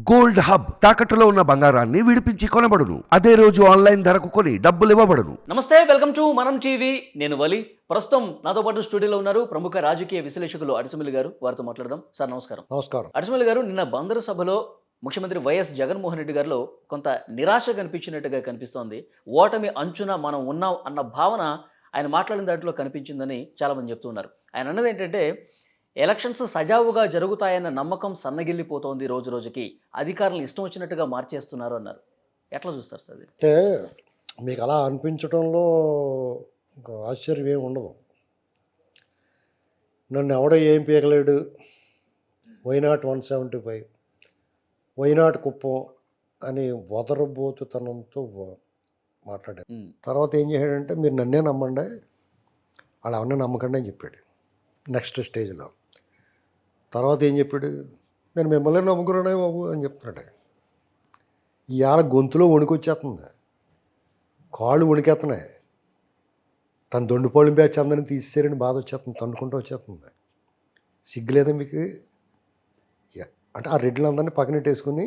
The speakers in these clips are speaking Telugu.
గోల్డ్ హబ్ తాకట్టులో ఉన్న బంగారాన్ని విడిపించి కొనబడును. అదే రోజు ఆన్లైన్ ధరకు కొని డబ్బులు ఇవ్వబడును. నమస్తే వెల్కమ్ టు మనం టీవీ. నేను వలి. ప్రస్తుతం నాతో పాటు స్టూడియోలో ఉన్నారు ప్రముఖ రాజకీయ విశ్లేషకులు అడిసమిల్లి గారు. వారితో మాట్లాడదాం. సార్ నమస్కారం. నమస్కారం. అడిసమిల్లి గారు నిన్న బందరు సభలో ముఖ్యమంత్రి వైఎస్ జగన్మోహన్ రెడ్డి గారిలో కొంత నిరాశ కనిపించినట్టుగా కనిపిస్తోంది. ఓటమి అంచున మనం ఉన్నాం అన్న భావన ఆయన మాట్లాడిన దాంట్లో కనిపించిందని చాలామంది చెప్తున్నారు. ఆయన అన్నది ఏంటంటే ఎలక్షన్స్ సజావుగా జరుగుతాయన్న నమ్మకం సన్నగిల్లిపోతోంది రోజు రోజుకి. అధికారులు ఇష్టం వచ్చినట్టుగా మార్చేస్తున్నారు అన్నారు. ఎట్లా చూస్తారు సార్ అంటే మీకు అలా అనిపించడంలో ఆశ్చర్యం ఏమి ఉండదు. నన్ను ఎవడో ఏం పీకలేడు. Why not one seventy five why not Kuppam అని వదరబోతుతనంతో మాట్లాడాడు తర్వాత ఏం చేశాడంటే మీరు నన్నే నమ్మండి వాళ్ళు ఎవరిని నమ్మకండి అని చెప్పాడు. నెక్స్ట్ స్టేజ్లో. తర్వాత ఏం చెప్పాడు? నేను మిమ్మల్ని నమ్ముకున్నానే బాబు అని చెప్తున్నాడు ఇవాళ గొంతులో వణుకొచ్చేస్తుంది. కాళ్ళు వణికేస్తున్నాయి తన దొండిపోళ్ళని బ్యాచ్ అందరిని తీసేసారని బాధ వచ్చేస్తుంది తన్నుకుంటూ వచ్చేస్తుంది. సిగ్గులేదా మీకు? అంటే ఆ రెడ్లందరినీ పక్కనెట్టేసుకుని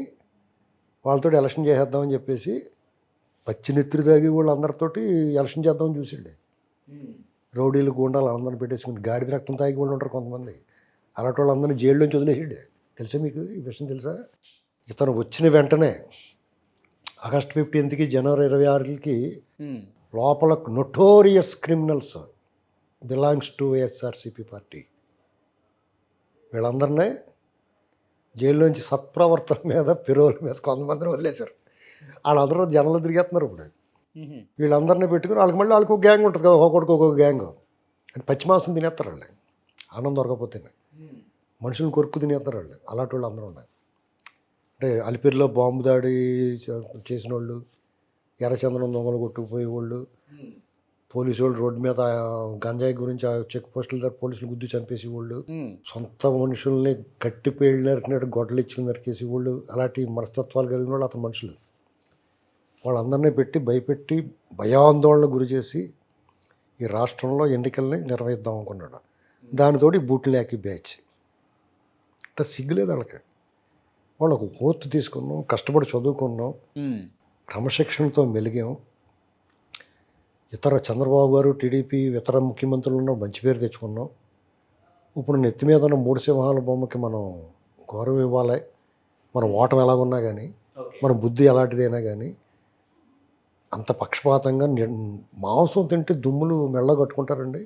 వాళ్ళతో ఎలక్షన్ చేసేద్దామని చెప్పేసి పచ్చినెత్తురు తాగి వాళ్ళందరితోటి ఎలక్షన్ చేద్దామని చూసాడు రౌడీలు గుండాలు అందరిని పెట్టేసుకుని గాడిద రక్తం తాగి వాళ్ళు ఉంటారు కొంతమంది. అలాంటి వాళ్ళందరినీ జైల్లోంచి వదిలేసాడు తెలుసా మీకు ఈ విషయం తెలుసా? ఇతను వచ్చిన వెంటనే ఆగస్ట్ ఫిఫ్టీన్త్కి జనవరి ఇరవై ఆరుకి లోపల notorious criminals belongs to YSRCP party. వీళ్ళందరినీ జైల్లోంచి సత్ప్రవర్తన మీద పిరోల మీద కొంతమందిని వదిలేశారు. వాళ్ళందరూ జనంలో తిరిగేస్తున్నారు ఇప్పుడు. వీళ్ళందరినీ పెట్టుకుని వాళ్ళకి మళ్ళీ వాళ్ళకి ఒక గ్యాంగ్ ఉంటుంది కదా ఒక్కొక్కడికి ఒక్కొక్క గ్యాంగ్. అంటే పచ్చి మాంసం తినేస్తారు వాళ్ళు. ఆనందం దొరకపోతేనే మనుషులను కొరుక్కు తినేస్తారు వాళ్ళు. అలాంటి వాళ్ళు అందరూ ఉన్నారు. అంటే అలిపిరిలో బాంబు దాడి చేసిన వాళ్ళు ఎర్రచందనం దొంగలు కొట్టుకుపోయే వాళ్ళు పోలీసు వాళ్ళు రోడ్డు మీద గంజాయి గురించి ఆ చెక్ పోస్టుల దగ్గర పోలీసులు గుద్దు చంపేసి వాళ్ళు ఉమ్, సొంత మనుషుల్ని కట్టి పేళ్ళు నరికినట్టు గొడ్డలు ఇచ్చి నరికేసి వాళ్ళు అలాంటి మనస్తత్వాలు కలిగిన వాళ్ళు అతని మనుషులు. వాళ్ళందరినీ పెట్టి భయపెట్టి భయాందోళన గురి చేసి ఈ రాష్ట్రంలో ఎన్నికల్ని నిర్వహిద్దాం అనుకున్నాడు. దానితోటి బూట్లేకి బ్యాచ్. అంటే సిగ్గులేదు వాళ్ళకి. వాళ్ళు ఒక తీసుకున్నాం కష్టపడి చదువుకున్నాం క్రమశిక్షణతో మెలిగాం. ఇతర చంద్రబాబు గారు టీడీపీ ఇతర ముఖ్యమంత్రులు ఉన్న మంచి పేరు తెచ్చుకున్నాం. ఇప్పుడు నెత్తి మీద ఉన్న మూడు సింహాల బొమ్మకి మనం గౌరవం ఇవ్వాలి. మన ఓటం ఎలాగున్నా కానీ మన బుద్ధి ఎలాంటిదైనా కానీ అంత పక్షపాతంగా మాంసం తింటే దుమ్ములు మెళ్ళ కట్టుకుంటారండి.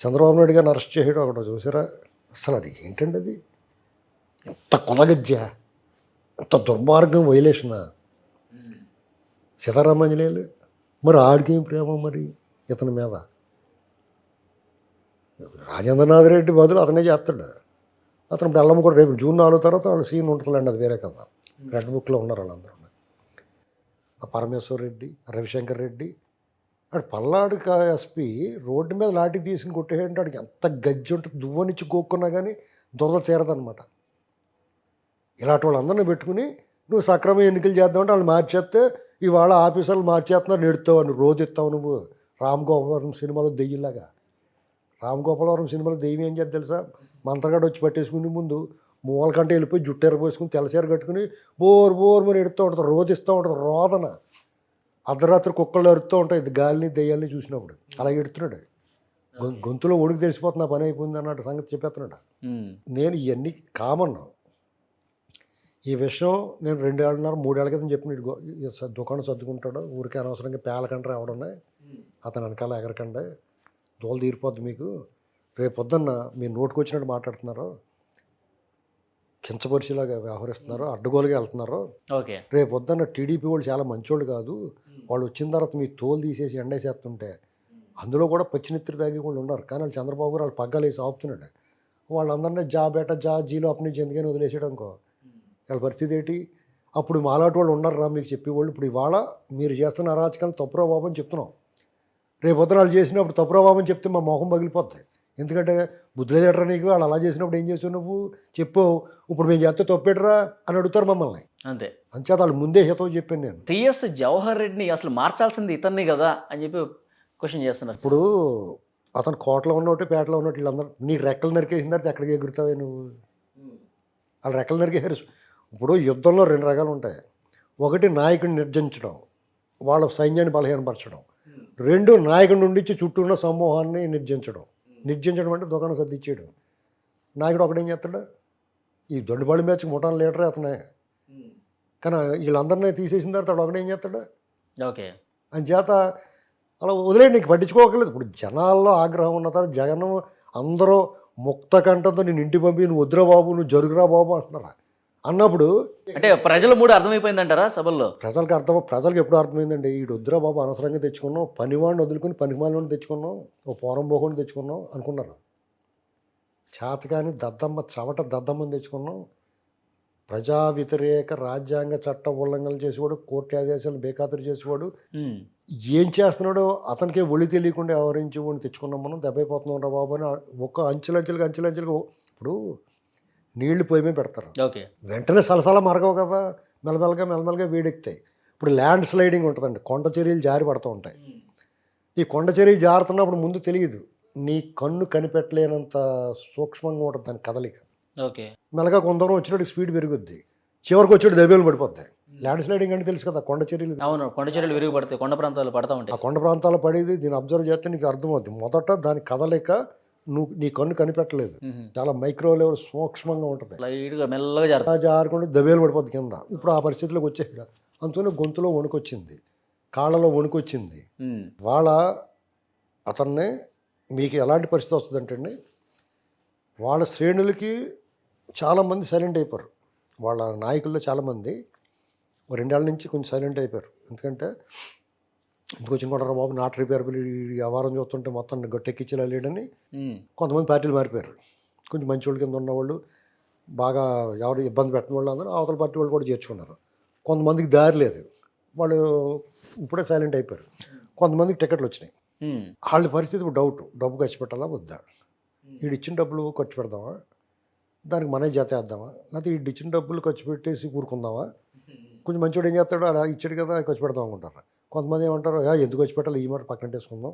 చంద్రబాబు నాయుడు గారిని అరెస్ట్ చేయడం అక్కడ చూసారా? అసలు అది ఏంటండి అది ఎంత కొలగజ్జా ఎంత దుర్మార్గం వైలేషన్ సీతారామాంజనేయులు మరి ఆడికేం ప్రేమ మరి ఇతని మీద? రాజేంద్రనాథ్ రెడ్డి బదులు అతనే చేస్తాడు. అతను బెల్లం కూడా రేపు జూన్ నాలుగు తర్వాత వాళ్ళ సీన్ ఉంటుందండి అది వేరే కదా. రెడ్ బుక్లో ఉన్నారు వాళ్ళందరూ. ఆ పరమేశ్వర్ రెడ్డి రవిశంకర్ రెడ్డి అటు పల్నాడు ఎస్పీ రోడ్డు మీద లాఠీ తీసుకుని కొట్టేయంటే వాడికి ఎంత గజ్జి ఉంటుంది. దువ్వనిచ్చి గోక్కున్నా కానీ దురద తీరదనమాట ఇలాంటి వాళ్ళందరినీ పెట్టుకుని నువ్వు సక్రమ ఎన్నికలు చేద్దామంటే వాళ్ళు మార్చేస్తే ఇవాళ ఆఫీసర్లు మార్చేస్తున్నారు. నెడుతావు రోజు ఇస్తావు నువ్వు. రామ్ గోపాలవరం సినిమాలో దెయ్యంలాగా. రామ్ గోపాలవరం సినిమాలో దెయ్యం ఏం చేద్ది తెలుసా? మంత్రగాడు వచ్చి పట్టేసుకుని ముందు మూల కంటే వెళ్ళిపోయి జుట్టు పోసుకుని తెల్లసీర కట్టుకుని బోర్ బోర్ మరి ఎడుతూ ఉంటుంది. రోజు ఇస్తూ ఉంటుంది. రోదన. అర్ధరాత్రి కుక్కలు అరుతూ ఉంటాయి. ఇది గాలిని దెయ్యాలని చూసినప్పుడు. అలా ఎడుతున్నాడు గొంతులో ఒడికి తెలిసిపోతున్న పని అయిపోయింది అన్నట్టు సంగతి చెప్పేస్తున్నాడు. నేను ఇవన్నీ కామన్. ఈ విషయం నేను రెండేళ్ళన్నర మూడేళ్ళ క్రితం చెప్పిన దుకాణం సర్దుకుంటాడు. ఊరికే అనవసరంగా పేలకంటే రావడమే అతను వెనకాల ఎగరకండి. దోలు తీరిపోద్ది మీకు. రేపు పొద్దున్న మీరు నోటుకు వచ్చినట్టు మాట్లాడుతున్నారు. కించపరిచేలాగా వ్యవహరిస్తున్నారు అడ్డగోలుగా వెళ్తున్నారు. ఓకే. రేపు పొద్దున్న టీడీపీ వాళ్ళు చాలా మంచోళ్ళు కాదు. వాళ్ళు వచ్చిన తర్వాత మీ తోలు తీసేసి ఎండేసేస్తుంటే అందులో కూడా పచ్చినెత్తిరి తాగి వాళ్ళు ఉన్నారు. కానీ వాళ్ళు చంద్రబాబు గారు వాళ్ళు పగ్గాలు వేసి ఆపుతున్నాడు. వాళ్ళందరినీ జా బేట జా జీలో అప్పటి నుంచి ఎందుకని వదిలేసాడు అనుకో. వాళ్ళ పరిస్థితి ఏంటి? అప్పుడు మాలాంటి వాళ్ళు ఉన్నారు రా మీకు చెప్పేవాళ్ళు. ఇప్పుడు ఇవాళ మీరు చేస్తున్న అరాచకాలు తప్పురా బాబు అని చెప్తున్నాం. రేపు వాళ్ళు చేసినప్పుడు తప్పురా బాబు అని చెప్తే మా మొహం పగిలిపోద్ది. ఎందుకంటే బుద్ధులేదట్రా నీకు? వాళ్ళు అలా చేసినప్పుడు ఏం చేసావు నువ్వు? చెప్పు. ఇప్పుడు మేము చేస్తే తప్పేట్రా అని అడుగుతారు మమ్మల్ని. అంతే. అంచేత వాళ్ళు ముందే హితవు చెప్పాను నేను. సిఎస్ జవహర్ రెడ్డిని అసలు మార్చాల్సింది ఇతన్ని కదా అని చెప్పి క్వశ్చన్ చేస్తున్నారు. ఇప్పుడు అతను కోటలో ఉన్నట్టు పేటలో ఉన్నట్టు వీళ్ళందరూ నీ రెక్కలు నరికేసిన తర్వాత ఎక్కడికి ఎగురుతావే నువ్వు? వాళ్ళ రెక్కలు నరికేశారు. ఇప్పుడు యుద్ధంలో రెండు రకాలు ఉంటాయి. ఒకటి నాయకుడిని నిర్జించడం వాళ్ళ సైన్యాన్ని బలహీనపరచడం. రెండు నాయకుడి నుండి చుట్టూ ఉన్న సమూహాన్ని నిర్జించడం. నిర్జించడం అంటే దుకాణం సర్దిచ్చేయడం. నాయకుడు ఒకడేం చేస్తాడు? ఈ దొండిపల్లి మ్యాచ్ ముఠాన్ లీడరే అతనే. కానీ వీళ్ళందరినీ తీసేసిన తర్వాత ఒకడేం చేస్తాడు? ఓకే. అని చేత అలా వదిలేండి నీకు పట్టించుకోకలేదు ఇప్పుడు జనాల్లో ఆగ్రహం ఉన్న తర్వాత జగన్ అందరూ ముక్త కంఠంతో నేను ఇంటి పంపి నువ్వు వద్దురా బాబు నువ్వు జరుగురా బాబు అంటున్నారా? అన్నప్పుడు అంటే ప్రజల మూడు అర్థమైపోయిందంటారా సభల్లో? ప్రజలకు అర్థం ప్రజలకు ఎప్పుడు అర్థమైందండి? ఈ వద్దురా బాబు అనవసరంగా తెచ్చుకున్నాం పనివాడిని వదులుకొని పనిమాలని తెచ్చుకున్నాం ఓ పోరం పోకుండా తెచ్చుకున్నాం అనుకున్నారు. చేతకాని దద్దమ్మ చవట దద్దమ్మని తెచ్చుకున్నాం ప్రజా వ్యతిరేక రాజ్యాంగ చట్ట ఉల్లంఘనలు చేసేవాడు కోర్టు ఆదేశాలను బేఖాతరు చేసేవాడు. ఏం చేస్తున్నాడో అతనికే ఒళ్ళు తెలియకుండా వ్యవహరించి వాడిని తెచ్చుకున్నాం మనం. దెబ్బైపోతున్నాం రా బాబు అని ఒక అంచెలంచెలుగా అంచెలంచెలుగా ఇప్పుడు నీళ్ళు పొయ్యి మీద పెడతారు. ఓకే. వెంటనే సలసల మరగవు కదా. మెల్లమెల్లగా మెల్లమెల్లగా వేడెక్కుతాయి. ఇప్పుడు ల్యాండ్ స్లైడింగ్ ఉంటుందండి. కొండ చర్యలు జారి పడుతూ ఉంటాయి. ఈ కొండ చర్య జారుతున్నప్పుడు ముందు తెలియదు. నీ కన్ను కనిపెట్టలేనంత సూక్ష్మంగా ఉంటుంది దాని కదలిక. ఓకే. మెల్లగా కొంత దూరం వచ్చినట్టు స్పీడ్ పెరుగుద్ది. చివరికి వచ్చేటి దెబ్బలు పడిపోద్ది ల్యాండ్ స్లైడింగ్ అంటే తెలుసు కదా కొండ చర్యలు. అవును కొండ చర్యలు విరిగి పడతాయి. కొండ ప్రాంతాలు పడతా ఆ ఉంటాయి కొండ ప్రాంతాల్లో పడేది దీన్ని అబ్జర్వ్ చేస్తే నీకు అర్థమవుతుంది మొదట దాని కదలిక నువ్వు నీ కన్ను కనిపెట్టలేదు. చాలా మైక్రో లెవెల్ సూక్ష్మంగా ఉంటుంది. లైట్గా మెల్లగా జరుగుతుంది జారుకుంటే దెబ్బలు పడిపోద్ది కింద. ఇప్పుడు ఆ పరిస్థితిలోకి వచ్చేసాడు అంతనే గొంతులో వణుకొచ్చింది. కాళ్ళలో వణుకొచ్చింది. వాళ్ళ అతన్ని మీకు ఎలాంటి పరిస్థితి వస్తుందంటే అండి వాళ్ళ శ్రేణులకి చాలామంది సైలెంట్ అయిపోయారు వాళ్ళ నాయకుల్లో చాలామంది రెండేళ్ళ నుంచి కొంచెం సైలెంట్ అయిపోయారు. ఎందుకంటే కూడా బాబు నాట్ రిపేర్ బిల్ ఈ వ్యవహారం చూస్తుంటే మొత్తం గట్టెక్కించేలా లేడని కొంతమంది పార్టీలు మారిపోయారు. కొంచెం మంచి వాళ్ళ కింద ఉన్నవాళ్ళు బాగా ఎవరు ఇబ్బంది పెట్టిన వాళ్ళు అందరూ అవతల పార్టీ వాళ్ళు కూడా చేర్చుకున్నారు. కొంతమందికి దారి లేదు. వాళ్ళు ఇప్పుడే సైలెంట్ అయిపోయారు. కొంతమందికి టికెట్లు వచ్చినాయి. వాళ్ళ పరిస్థితి డౌట్ డబ్బు ఖర్చు పెట్టాలా వద్దా? వీడు ఇచ్చిన డబ్బులు ఖర్చు పెడదామా? దానికి మనే జత వేద్దామా? లేకపోతే వీడు ఇచ్చిన డబ్బులు ఖర్చు పెట్టేసి ఊరుకుందామా? కొంచెం మంచివాడు ఏం చేస్తాడు? అలా ఇచ్చాడు కదా ఖర్చు పెడదాం అనుకుంటారు? కొంతమంది ఏమంటారు "యా, ఎందుకు ఖర్చు పెట్టాలి? ఈ మాట పక్కన వేసుకుందాం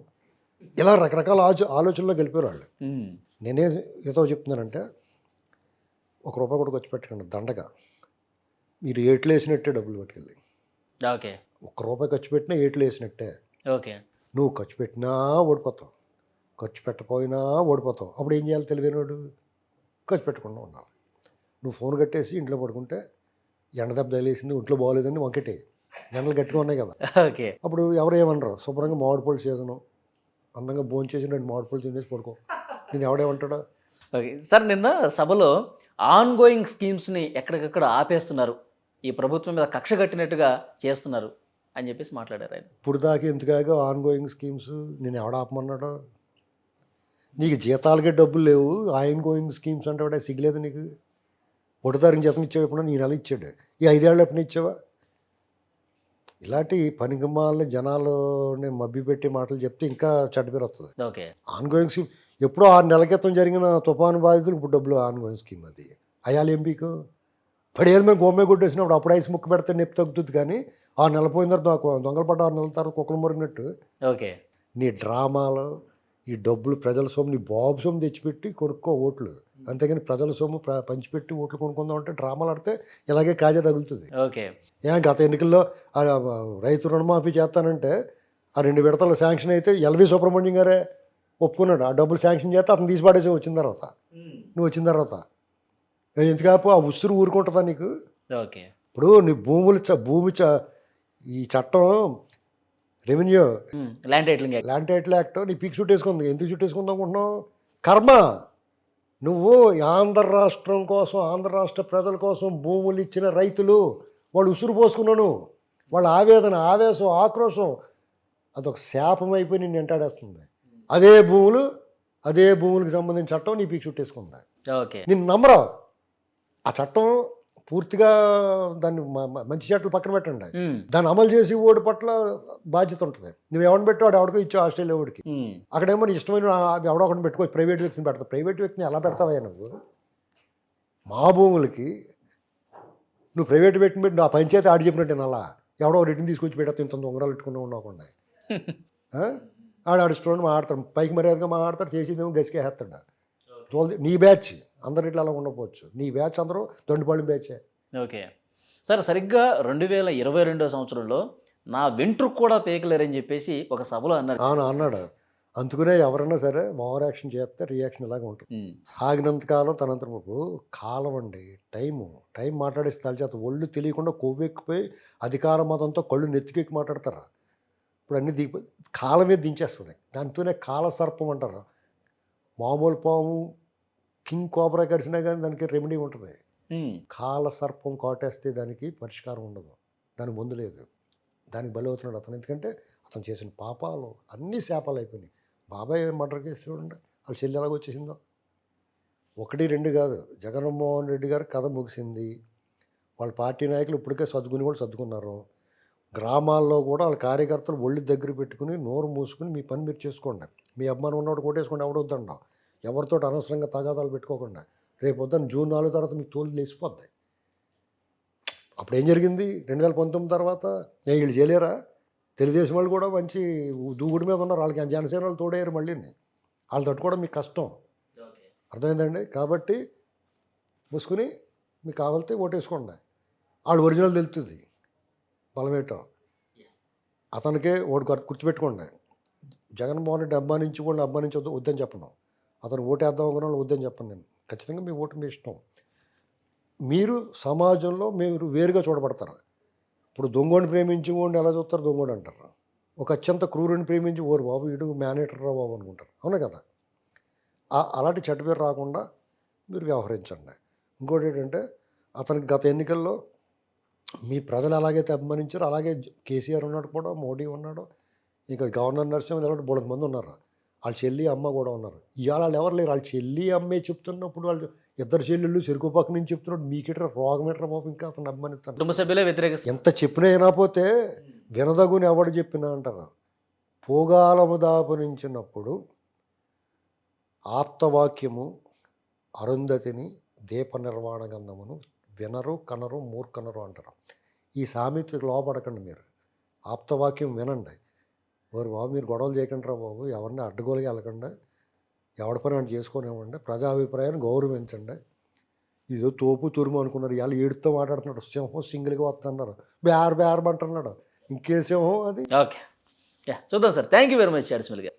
ఇలా రకరకాల ఆచ ఆలోచనలోకి వెళ్ళిపోయారు వాళ్ళు. నేనే ఏదో చెప్తున్నానంటే ఒక రూపాయి కూడా ఖర్చు పెట్టకండి దండగా. మీరు ఏట్లు వేసినట్టే డబ్బులు పట్టుకెళ్ళి. ఓకే. ఒక్క రూపాయి ఖర్చు పెట్టినా ఏట్లు వేసినట్టే. ఓకే. నువ్వు ఖర్చు పెట్టినా ఓడిపోతావు. ఖర్చు పెట్టకపోయినా ఓడిపోతావు. అప్పుడు ఏం చేయాలి తెలివైనవాడు ఖర్చు పెట్టకుండా ఉండాలి. నువ్వు ఫోన్ కట్టేసి ఇంట్లో పడుకుంటే ఎండ దెబ్బ తగిలేసింది ఒంట్లో బాగోలేదని వంకెటే. ఎండలు గట్టిగా ఉన్నాయి కదా. ఓకే. అప్పుడు ఎవరు ఏమనరు? శుభ్రంగా మామిడి పళ్ళు సీజను అందంగా భోజనం చేసి రెండు మామిడి పళ్ళు తినేసి పడుకో. నేను ఎవడేమంటాడా ఓకే. సార్ నిన్న సభలో ఆన్ గోయింగ్ స్కీమ్స్ని ఎక్కడికక్కడ ఆపేస్తున్నారు. ఈ ప్రభుత్వం మీద కక్ష కట్టినట్టుగా చేస్తున్నారు అని చెప్పేసి మాట్లాడారు ఆయన. ఇప్పుడు దాకా ఎందుకాగా ఆన్ గోయింగ్ స్కీమ్స్ నేను ఎవడ ఆపమన్నాడు? నీకు జీతాలకే డబ్బులు లేవు. ఆన్ గోయింగ్ స్కీమ్స్ అంటే సిగ్గులేదు నీకు? ఒకటిదారికి జీతం ఇచ్చావు ఎప్పుడో నీ నెల ఇచ్చాడు? ఈ ఐదేళ్ళు ఎప్పుడు ఇచ్చావా? ఇలాంటి పనికిమాలని జనాలని మభ్యపెట్టే మాటలు చెప్తే ఇంకా చెడ్డ పేరు వస్తుంది ఓకే. ఆన్ గోయింగ్ స్కీమ్ ఎప్పుడో ఆరు నెలల క్రితం జరిగిన తుఫాను బాధితులకు ఇప్పుడు డబ్బులు ఆన్ గోయింగ్ స్కీమ్ అది. అయ్యాలి ఎంపీకు పడేళ్ళు మేము గోమే కొట్టేసినప్పుడు అప్పుడు ఐస్ ముక్కు పెడితే నొప్పి తగ్గుతుంది కానీ ఆ నెల పోయిన తర్వాత దొంగలు పడ్డ ఆరు నెలల తర్వాత కుక్కలు మొరిగినట్టు. ఓకే. నీ డ్రామాలు ఈ డబ్బులు ప్రజల సొమ్ము నీ బాబు సొమ్ము తెచ్చిపెట్టి కొనుక్కో ఓట్లు. అంతేగాని ప్రజల సొమ్ము పంచిపెట్టి ఓట్లు కొనుక్కుందాం అంటే డ్రామాలు ఆడితే ఇలాగే కాజా తగులుతుంది. ఓకే. ఏ గత ఎన్నికల్లో రైతు రుణమాఫీ చేస్తానంటే ఆ రెండు విడతలు శాంక్షన్ అయితే ఎల్వి సుబ్రహ్మణ్యం గారే ఒప్పుకున్నాడు. ఆ డబ్బులు శాంక్షన్ చేస్తే అతను తీసి పడేసి వచ్చిన తర్వాత. నువ్వు వచ్చిన తర్వాత. ఎందుకు ఆ ఉసురు ఊరుకుంటుందా నీకు? ఓకే. ఇప్పుడు నీ భూములు చ భూమి చ ఈ చట్టం revenue. Land titling act. Land title act. నీ పీక్ చుట్టేసుకుంది ఎందుకు చుట్టేసుకుందాం అనుకుంటున్నావు? కర్మ. నువ్వు ఆంధ్ర రాష్ట్రం కోసం ఆంధ్ర రాష్ట్ర ప్రజల కోసం భూములు ఇచ్చిన రైతులు వాళ్ళు ఉసురు పోసుకున్నాను. వాళ్ళ ఆవేదన ఆవేశం ఆక్రోశం అదొక శాపం అయిపోయి నిన్ను వెంటాడేస్తుంది అదే భూములు అదే భూములకు సంబంధించిన చట్టం నీ పీక్ చుట్టేసుకుంది ఓకే. నిన్ను నమ్మరా ఆ చట్టం పూర్తిగా దాన్ని మంచి చట్టాలు పక్కన పెట్టండి దాన్ని అమలు చేసి ఓడి పట్ల బాధ్యత ఉంటుంది. నువ్వు ఎవరిని పెట్టావు? వాడు ఎవడికో ఇచ్చావు ఆస్ట్రేలియా ఓడికి అక్కడేమో నీ ఇష్టమైన ఎవడో ఒకటి పెట్టుకోవచ్చు ప్రైవేట్ వ్యక్తిని పెడతావు. ప్రైవేట్ వ్యక్తిని ఎలా పెడతావా నువ్వు? మా భూములకి నువ్వు ప్రైవేట్ వ్యక్తిని పెట్టి నా పంచాయతీ ఆడి చెప్పినట్టు అలా ఎవడో రిటర్న్ తీసుకొచ్చి పెట్టా ఇంత ఉంగరాలు పెట్టుకుని ఉండకుండా ఆ? ఆడు ఆడు స్టూడెంట్ మాట్లాడతాడు. పైకి మర్యాదగా మాట్లాడతాడు. చేసేదేమో గసికేస్తాడు తోలు నీ బ్యాచ్. అందరి ఇట్లా అలా ఉండకపోవచ్చు. నీ బ్యాచ్ అందరూ దొండిపాళెం బ్యాచే. ఓకే. సార్ సరిగ్గా రెండు వేల ఇరవై రెండో సంవత్సరంలో నా వెంట్రుకు కూడా పేకలేరని చెప్పేసి ఒక సభలో అన్నారు. అవును అన్నాడు. అందుకునే ఎవరైనా సరే ఓవర్ యాక్షన్ చేస్తే రియాక్షన్ ఇలాగే ఉంటుంది. సాగినంత కాలం తనంత బాబు కాలం అండి టైము. టైం మాట్లాడేసి తలచేత ఒళ్ళు తెలియకుండా కొవ్వెక్కిపోయి అధికార మతంతో కళ్ళు నెత్తికెక్కి మాట్లాడతారు. ఇప్పుడు అన్ని దిగి కాలమే దించేస్తుంది. దాంతోనే కాల సర్పం అంటారు. మామూలు పాము కింగ్ కోబ్రా కరిచినా కానీ దానికి రెమెడీ ఉంటుంది. కాల సర్పం కాటేస్తే దానికి పరిష్కారం ఉండదు. దానికి ముందు లేదు. దానికి బలి అవుతున్నాడు అతను. ఎందుకంటే అతను చేసిన పాపాలు అన్నీ శాపాలు అయిపోయినాయి. బాబాయ్ మర్డర్ కేసు చూడండి. వాళ్ళ చెల్లి ఎలాగ వచ్చేసిందో. ఒకటి రెండు కాదు. జగన్మోహన్ రెడ్డి గారి కథ ముగిసింది. వాళ్ళ పార్టీ నాయకులు ఇప్పటికే సర్దుకుని కూడా సర్దుకున్నారు. గ్రామాల్లో కూడా వాళ్ళ కార్యకర్తలు ఒళ్ళు దగ్గర పెట్టుకుని నోరు మూసుకుని మీ పని మీరు చేసుకోండి. మీ అభిమానం ఉన్నవాడు కొట్టేసుకోండి ఎవడొద్దండ ఎవరితో అనవసరంగా తగాదాలు పెట్టుకోకుండా రేపు పొద్దున్న జూన్ నాలుగు తర్వాత మీ తోలు లేచిపోద్ది. అప్పుడు ఏం జరిగింది? రెండు వేల పంతొమ్మిది తర్వాత నేను వీళ్ళు చేయలేరా? తెలుగుదేశం వాళ్ళు కూడా మంచి దూకుడు మీద ఉన్నారు. వాళ్ళకి జనసేన వాళ్ళు తోడయ్యారు మళ్ళీ. వాళ్ళు తట్టుకోవడం మీకు కష్టం. అర్థమైందండి? కాబట్టి మూసుకుని మీకు కావాలితే ఓటేసుకోండి. వాళ్ళు ఒరిజినల్ తెలుస్తుంది. బలమేటో. అతనికే ఓటు గుర్తు- గుర్తుపెట్టుకోండి. జగన్మోహన్ రెడ్డి కూడా అభిమానించొద్దు వద్దని చెప్పను. అతను ఓటేద్దాం అనుకున్న వాళ్ళు వద్దని చెప్పను నేను. ఖచ్చితంగా మీ ఓటు మీ ఇష్టం. మీరు సమాజంలో మీరు వేరుగా చూడబడతారు. ఇప్పుడు దొంగోడిని ప్రేమించి వాడిని ఎలా చూస్తారు? దొంగోడు అంటారు. ఒక అత్యంత క్రూరుని ప్రేమించి ఓరు బాబు ఇడు మేనేటర్ రా బాబు అనుకుంటారు. అవునా కదా? అలాంటి చెడ్డ పేరు రాకుండా మీరు వ్యవహరించండి. ఇంకోటి ఏంటంటే అతనికి గత ఎన్నికల్లో మీ ప్రజలు ఎలాగైతే అభిమానించారో. అలాగే కేసీఆర్ ఉన్నాడు కూడా మోడీ ఉన్నాడు ఇంకా గవర్నర్ నరసింహన్ ఇలాంటి బోలెడు మంది ఉన్నారు. వాళ్ళ చెల్లి అమ్మ కూడా ఉన్నారు. ఇవాళ వాళ్ళు ఎవరు లేరు. వాళ్ళ చెల్లి అమ్మే చెప్తున్నప్పుడు వాళ్ళు ఇద్దరు చెల్లెళ్ళు చెరుకు పక్క నుంచి చెప్తున్నాడు మీకేట్రా రోగం ఎట్రా బాబు? ఇంకా అతను అభిమానిస్తాను కుటుంబ సభ్యులే వ్యతిరేకిస్తారు. ఎంత చెప్పినా వినకపోతే వినదగుని ఎవడు చెప్పినా అంటారు. పోగాలము దాపురించినప్పుడు ఆప్తవాక్యము అరుంధతిని దీప నిర్వాణ గంధమును వినరు కనరు మూర్ఖనరు అంటారు. ఈ సామెతకు లోపడకండి మీరు. ఆప్తవాక్యం వినండి. వారు బాబు మీరు గొడవలు చేయకండి రా బాబు ఎవరిని అడ్డగోలుగా వెళ్ళకండి ఎవడి పని అని చేసుకునేవ్వండి ప్రజాభిప్రాయాన్ని గౌరవించండి. ఇదో తోపు తురుము అనుకున్నారు ఇవాళ ఏడుతో మాట్లాడుతున్నాడు సింహం సింగిల్గా వస్తున్నారు బేర్ బేర్ అంటున్నాడు ఇంకే సింహం అది. ఓకే. చూద్దాం sir. Thank you very much అడిస్మిల్ గారు